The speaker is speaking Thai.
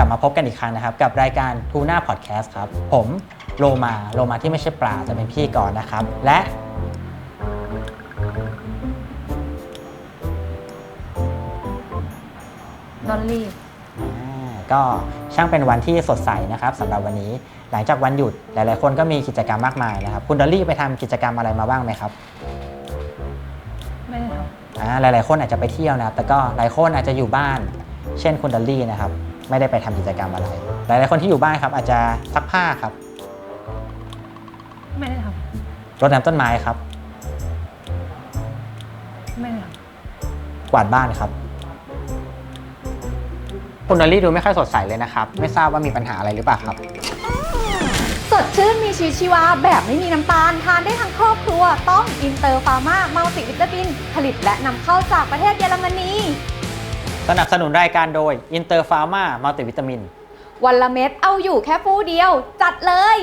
ก็กลับมาพบกันอีกครั้งนะครับ กับรายการทูน่าพอดแคสต์ครับ ผมโลมาโลมาที่ไม่ใช่ปลาจะเป็นพี่ก่อนนะครับ และดอลลี่อ่าก็ช่างเป็นวันที่สดใสนะครับสำหรับวันนี้หลังจากวันหยุดหลาย ๆ คนก็มีกิจกรรมมากมายนะครับ คุณดอลลี่ไปทำกิจกรรมอะไรมาบ้างไหมครับไม่ได้ทอ่าหลาย ๆ คนอาจจะไปเที่ยวนะครับ แต่ก็หลายคนอาจจะอยู่บ้าน เช่นคุณดอลลี่นะครับ ไม่ได้ไปทำกิจกรรมอะไร หลายๆคนที่อยู่บ้านครับ อาจจะซักผ้าครับำไม่ได้ทรดน้ำต้นไม้ครับำไม่ได้ทกวาดบ้านครับคุณดอลลี่ดูไม่ค่อยสดใสเลยนะครับ ไม่ทราบว่ามีปัญหาอะไรหรือเปล่าครับ สดชื่นมีชีวิตชีวาแบบไม่มีน้ำตาล ทานได้ทั้งครอบครัว ต้องอินเตอร์ฟาร์มามัลติวิตามิน ผลิตและนำเข้าจากประเทศเยอรมนี สนับสนุนรายการโดยอินเตอร์ฟาร์มามัลติวิตามิน วันละเม็ดเอาอยู่แค่ฟู่เดียว จัดเลย